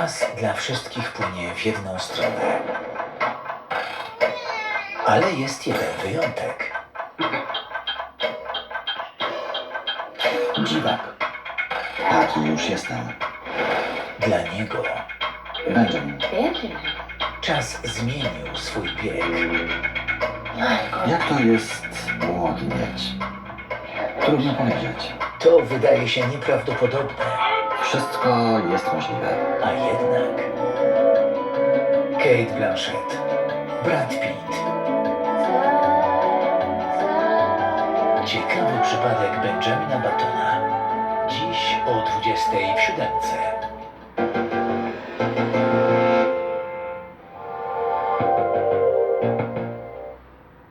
Czas dla wszystkich płynie w jedną stronę. Ale jest jeden wyjątek. Dziwak. Taki już jestem. Dla niego Benjamin. Benjamin. czas zmienił swój bieg. Jak to jest głodnieć? Trudno powiedzieć. To wydaje się nieprawdopodobne, Wszystko jest możliwe. a jednak. Kate Blanchett, Brad Pitt. Ciekawy przypadek Benjamina Battona. Dziś o 20 w siódemce.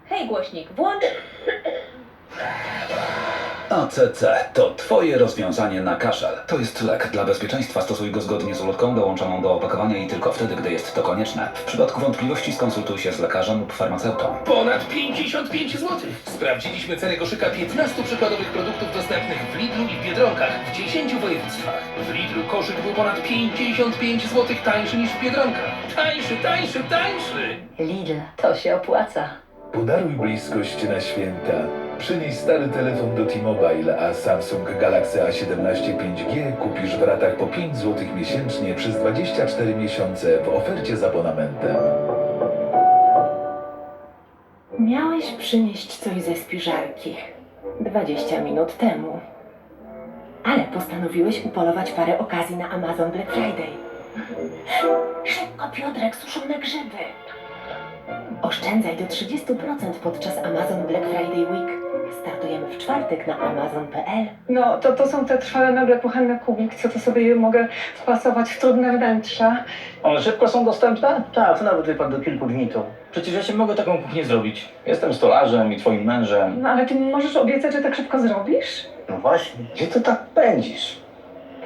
Hej, głośnik, włącz. ACC to Twoje rozwiązanie na kaszel. To jest lek. Dla bezpieczeństwa stosuj go zgodnie z ulotką dołączoną do opakowania i tylko wtedy, gdy jest to konieczne. W przypadku wątpliwości skonsultuj się z lekarzem lub farmaceutą. Ponad 55 zł. Sprawdziliśmy ceny koszyka 15 przykładowych produktów dostępnych w Lidlu i w Biedronkach w 10 województwach. W Lidlu koszyk był ponad 55 zł tańszy niż w Biedronkach. Tańszy, tańszy, tańszy! Lidl, to się opłaca. Podaruj bliskość na święta. Przynieś stary telefon do T-Mobile, a Samsung Galaxy A17 5G kupisz w ratach po 5 zł miesięcznie przez 24 miesiące w ofercie z abonamentem. Miałeś przynieść coś ze spiżarki 20 minut temu. Ale postanowiłeś upolować parę okazji na Amazon Black Friday. Szybko, Piotrek, suszone grzyby. Oszczędzaj do 30% podczas Amazon Black Friday Week. Startujemy w czwartek na amazon.pl. No, to, to są te trwałe meble kuchenne kubik, co to sobie mogę wpasować w trudne wnętrza. One szybko są dostępne? Tak, to nawet wypadł do kilku dni tu. Przecież ja się mogę taką kuchnię zrobić. Jestem stolarzem i twoim mężem. No ale ty możesz obiecać, że tak szybko zrobisz? No właśnie, gdzie ty tak pędzisz?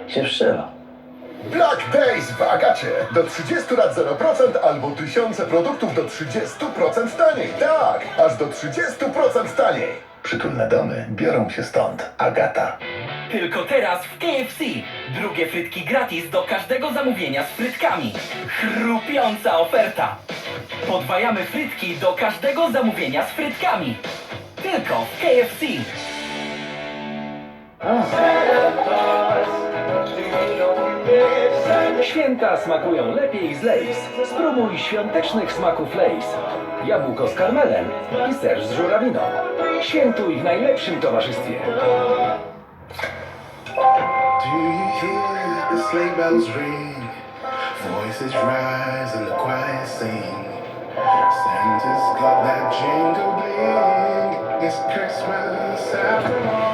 Się. Black Days w Agacie. Do 30 lat 0% albo tysiące produktów do 30% taniej. Tak, aż do 30% taniej. Przytulne domy biorą się stąd. Agata. Tylko teraz w KFC. Drugie frytki gratis do każdego zamówienia z frytkami. Chrupiąca oferta. Podwajamy frytki do każdego zamówienia z frytkami. Tylko w KFC. Święta smakują lepiej z Lays. Spróbuj świątecznych smaków Lays. Jabłko z karmelem i ser z żurawiną. Świętuj w najlepszym towarzystwie. Do you hear the sleigh bells ring? Voices rise and the choir sing. Santa's got that jingle bling. It's Christmas after all.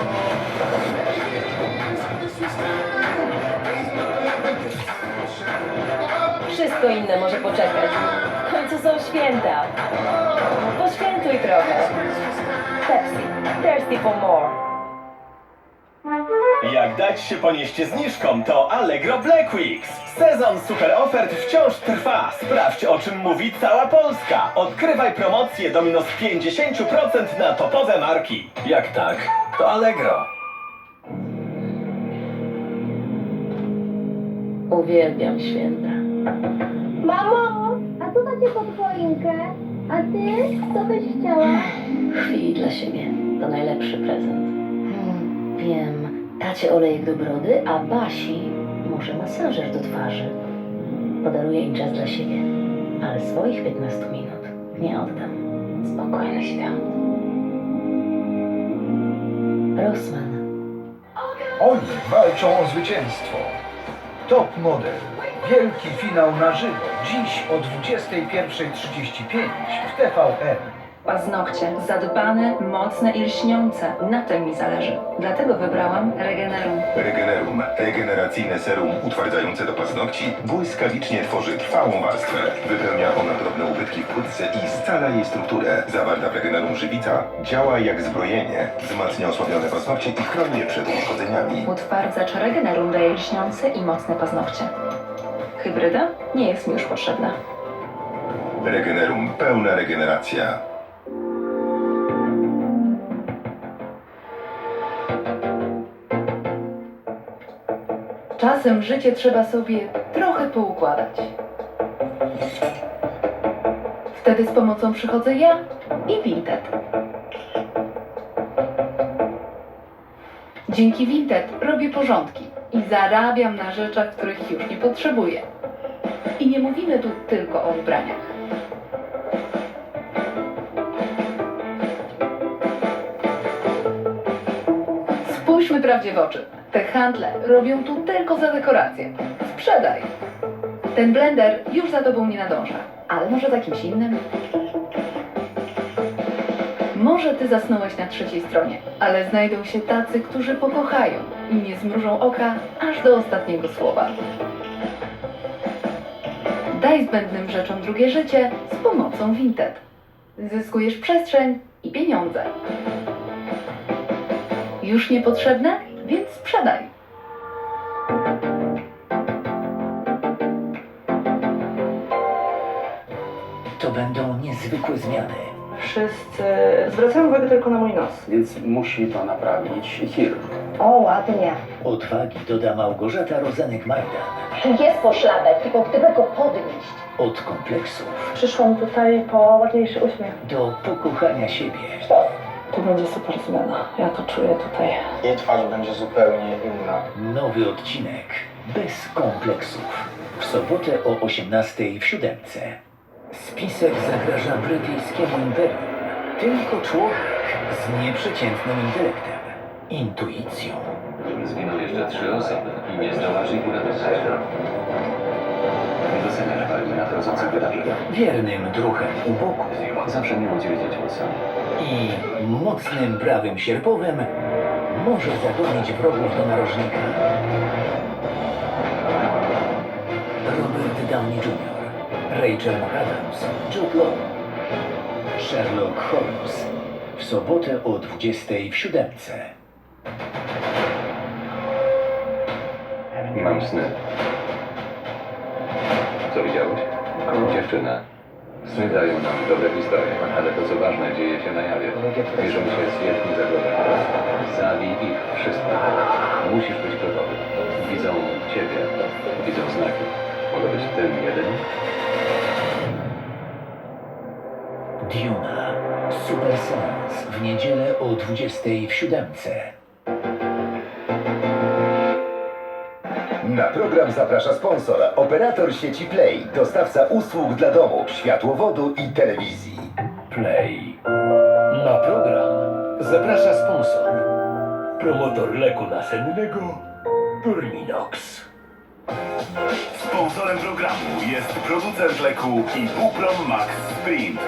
Wszystko inne może poczekać. W końcu są święta. Poświętuj trochę. Pepsi. Thirsty for more. Jak dać się ponieść zniżkom, to Allegro Black Weeks. Sezon super ofert wciąż trwa. Sprawdź o czym mówi cała Polska. Odkrywaj promocje do minus 50% na topowe marki. Jak tak, to Allegro. Uwielbiam święta. Mamo, a co macie pod choinkę? A ty? Co byś chciała? Chwili dla siebie. To najlepszy prezent. Hmm, wiem. Tacie olejek do brody, a Basi może masażer do twarzy. Podaruję im czas dla siebie, ale swoich 15 minut nie oddam. Spokojnych świąt. Rossmann. Oni walczą o zwycięstwo. Top model. Wielki finał na żywo. Dziś o 21.35 w TVN. Paznokcie zadbane, mocne i lśniące. Na tym mi zależy. Dlatego wybrałam Regenerum. Regenerum. Regeneracyjne serum utwardzające do paznokci błyskawicznie tworzy trwałą warstwę. Wypełnia ona drobne ubytki w płytce i scala jej strukturę. Zawarta w Regenerum żywica działa jak zbrojenie. Wzmacnia osłabione paznokcie i chroni je przed uszkodzeniami. Utwardzacz Regenerum daje lśniące i mocne paznokcie. Hybryda nie jest mi już potrzebna. Regenerum. Pełna regeneracja. Czasem życie trzeba sobie trochę poukładać. Wtedy z pomocą przychodzę ja i Vinted. Dzięki Vinted robię porządki i zarabiam na rzeczach, których już nie potrzebuję. I nie mówimy tu tylko o ubraniach. Spójrzmy prawdzie w oczy. Te handle robią tu tylko za dekorację. Sprzedaj! Ten blender już za tobą nie nadąża, ale może za kimś innym? Może ty zasnąłeś na trzeciej stronie, ale znajdą się tacy, którzy pokochają i nie zmrużą oka aż do ostatniego słowa. Daj zbędnym rzeczom drugie życie z pomocą Vinted. Zyskujesz przestrzeń i pieniądze. Już niepotrzebne? Więc sprzedaj. To będą niezwykłe zmiany. Wszyscy zwracają uwagę tylko na mój nos. Więc musi to naprawić chirurg. O, ładnie. Odwagi doda Małgorzata Rozenek-Majdan. Jest poszlapek, tylko gdyby go podnieść. Od kompleksów Przyszłam tutaj po ładniejszy uśmiech. do pokochania siebie. To będzie super zmiana. Ja to czuję tutaj. Jej twarz będzie zupełnie inna. Nowy odcinek bez kompleksów. W sobotę o 18 w siódemce. Spisek zagraża brytyjskiemu imperium. Tylko człowiek z nieprzeciętnym intelektem, intuicją Zginą jeszcze trzy osoby i nie zdołasz ich uratować. Nie doceniasz wagi nadchodzących wydarzeń. wiernym druhem u boku Zawsze miło cię widzieć, Watson. I mocnym prawym sierpowym może zagonić wrogów do narożnika. Robert Downey Jr., Rachel McAdams, Jude Law, Sherlock Holmes. W sobotę o 20 w siódemce. Mam sny. Co widziałeś? Dziewczynę. Sny dają nam dobre historie, ale to co ważne dzieje się na jawie. Bierzą się świetnie za głowę. Zabij ich wszystkich. Musisz być gotowy. Widzą ciebie. Widzą znaki. Mogę być tym jedynym? Duna. Super Seans w niedzielę o 20 w siódemce. Na program zaprasza sponsor, operator sieci Play, dostawca usług dla domu, światłowodu i telewizji. Play. Na program zaprasza sponsor. Promotor leku nasennego Durminox. Sponsorem programu jest producent leku Ibuprom Max Sprint.